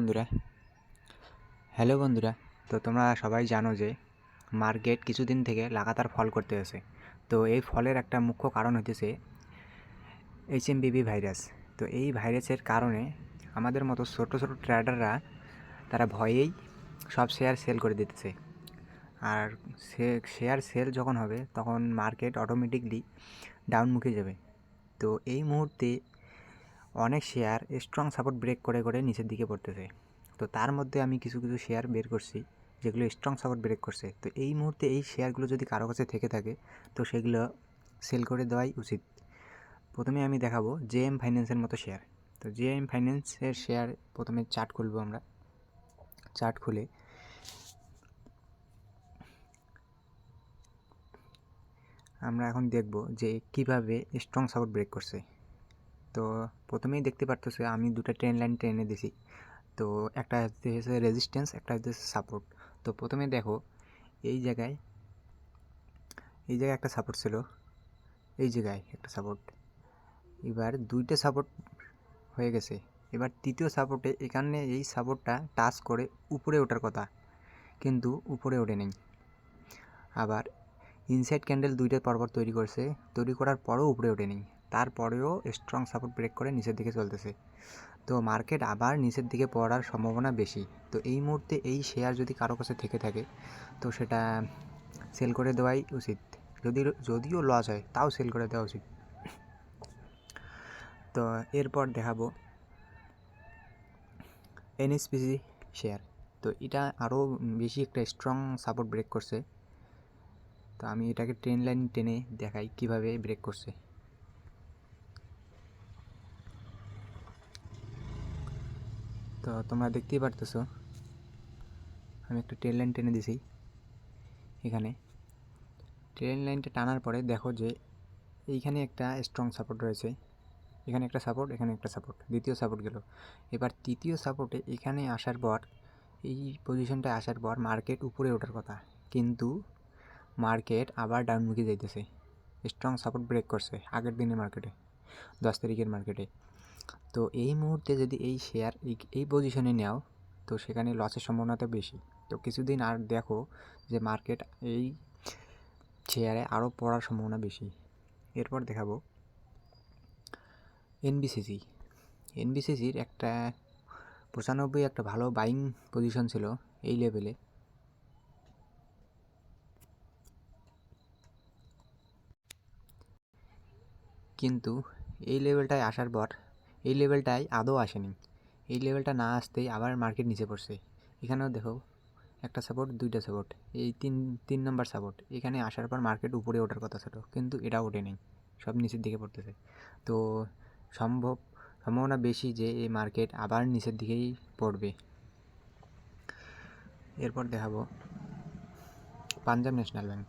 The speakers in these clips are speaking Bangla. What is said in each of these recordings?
বন্ধুরা। হ্যালো বন্ধুরা, তো তোমরা সবাই জানো যে মার্কেট কিছুদিন থেকে লাগাতার ফল করতে আছে। তো এই ফলের একটা মুখ্য কারণ হতেছে এইচ এম বিবি ভাইরাস তো এই ভাইরাসের কারণে আমাদের মতো ছোটো ছোটো ট্রেডাররা তারা ভয়েই সব শেয়ার সেল করে দিতেছে। আর শেয়ার সেল যখন হবে, তখন মার্কেট অটোমেটিকলি ডাউনমুখে যাবে। তো এই মুহূর্তে অনেক শেয়ার স্ট্রং সাপোর্ট ব্রেক করে করে নিচের দিকে পড়তেছে। তো তার মধ্যে আমি কিছু কিছু শেয়ার বের করছি, যেগুলো স্ট্রং সাপোর্ট ব্রেক করছে। তো এই মুহূর্তে এই শেয়ারগুলো যদি কারও কাছে থেকে থাকে, তো সেগুলো সেল করে দেওয়াই উচিত। প্রথমে আমি দেখাবো জে এম ফাইন্যান্সের মতো শেয়ার তো জে এম ফাইন্যান্সের শেয়ার প্রথমে চার্ট খুলবো আমরা। চার্ট খুলে। আমরা এখন দেখব যে কীভাবে স্ট্রং সাপোর্ট ব্রেক করছে। তো প্রথমেই দেখতে পারতেছে আমি দুটো ট্রেন লাইন টেনে দিছি। তো একটা হচ্ছে রেজিস্ট্যান্স একটা হচ্ছে সাপোর্ট তো প্রথমে দেখো, এই জায়গায় এই জায়গায় একটা সাপোর্ট ছিল। এই জায়গায় একটা সাপোর্ট এবার দুইটা সাপোর্ট হয়ে গেছে। এবার তৃতীয় সাপোর্টে এখানে এই সাপোর্টটা টাচ করে উপরে ওঠার কথা। কিন্তু উপরে ওঠে নেই। আবার ইনসাইড ক্যান্ডেল দুইটা পরপর তৈরি করছে। তৈরি করার পরেও উপরে ওঠেনি তারপরেও স্ট্রং সাপোর্ট ব্রেক করে নিচের দিকে চলতেছে। তো মার্কেট আবার নিচের দিকে পড়ার সম্ভাবনা বেশি। তো এই মুহূর্তে এই শেয়ার যদি কারও কাছে থেকে থাকে, তো সেটা সেল করে দেওয়াই উচিত। যদি যদিও লস হয়, তাও সেল করে দেওয়া উচিত। তো এরপর দেখাবো এনএসপিসি শেয়ার তো এটা আরও বেশি একটা স্ট্রং সাপোর্ট ব্রেক করছে। তো আমি এটাকে ট্রেন লাইন টেনে দেখাই কীভাবে ব্রেক করছে। তো তোমরা দেখতেই পারতেছো। আমি একটা ট্রেন লাইন টেনে দিছি এখানে। ট্রেন লাইনটা টানার পরে দেখো যে এইখানে একটা স্ট্রং সাপোর্ট রয়েছে। এখানে একটা সাপোর্ট এখানে একটা সাপোর্ট দ্বিতীয় সাপোর্ট গেল। এবার তৃতীয় সাপোর্টে এখানে আসার পর, এই পজিশনটা আসার পর মার্কেট উপরে ওঠার কথা। কিন্তু মার্কেট আবার ডাউনমুখী যাইতেছে। স্ট্রং সাপোর্ট ব্রেক করছে আগের দিনের মার্কেটে দশ তারিখের মার্কেটে তো এই মুহূর্তে যদি এই শেয়ার এই পজিশনে নেও, তো সেখানে লসের সম্ভাবনাটা বেশি। তো কিছুদিন আর দেখো যে মার্কেট এই শেয়ারে আরও পড়ার সম্ভাবনা বেশি। এরপর দেখাবো এনবিসিসি এনবিসিসির একটা পঁচানব্বই একটা ভালো বাইং পজিশন ছিল এই লেভেলে কিন্তু এই লেভেলটায় আসার পর এই লেভেলটায় আদৌ আসেনি। এই লেভেলটা না আসতেই আবার মার্কেট নিচে পড়ছে। এখানেও দেখো, একটা সাপোর্ট দুইটা সাপোর্ট এই তিন তিন নম্বর সাপোর্ট এখানে আসার পর মার্কেট উপরে ওঠার কথা ছিল, কিন্তু এটা ওঠে নেই সব নিচের দিকে পড়তেছে। তো সম্ভব, সম্ভাবনা বেশি যে এই মার্কেট আবার নিচের দিকেই পড়বে। এরপর দেখাবো পাঞ্জাব ন্যাশনাল ব্যাংক।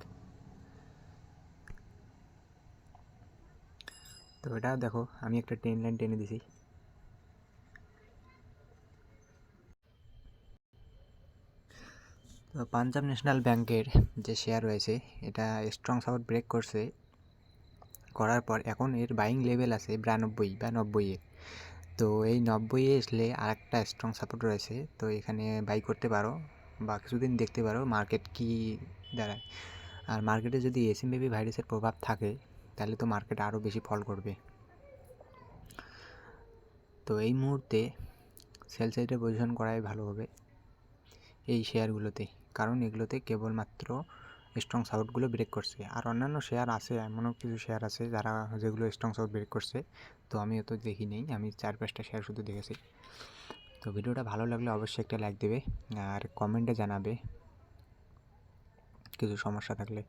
তো এটা দেখো, আমি একটা ট্রেন লাইন টেনে দিছি। তো পাঞ্জাব ন্যাশনাল ব্যাংকের যে শেয়ার রয়েছে, এটা স্ট্রং সাপোর্ট ব্রেক করছে। করার পর এখন এর বাইং লেভেল আছে বিরানব্বই বা নব্বইয়ে তো এই নব্বইয়ে আসলে আর একটা স্ট্রং সাপোর্ট রয়েছে। তো এখানে বাই করতে পারো বা কিছুদিন দেখতে পারো মার্কেট কি দাঁড়ায়। আর মার্কেটে যদি এসএম বেবি ভাইরাসের প্রভাব থাকে তাহলে তো মার্কেট আরও বেশি ফল করবে। তো এই মুহূর্তে সেল সাইডে পজিশন করাই ভালো হবে এই শেয়ারগুলোতে কারণ এগুলোতে কেবলমাত্র স্ট্রং সাউটগুলো ব্রেক করছে। আর অন্যান্য শেয়ার আছে, এমনও কিছু শেয়ার আছে যারা যেগুলো স্ট্রং সাউট ব্রেক করছে। তো আমি অত দেখি নেই, আমি চার পাঁচটা শেয়ার শুধু দেখেছি। তো ভিডিওটা ভালো লাগলে অবশ্যই একটা লাইক দেবে, আর কমেন্টে জানাবে। কিছু সমস্যা থাকলে।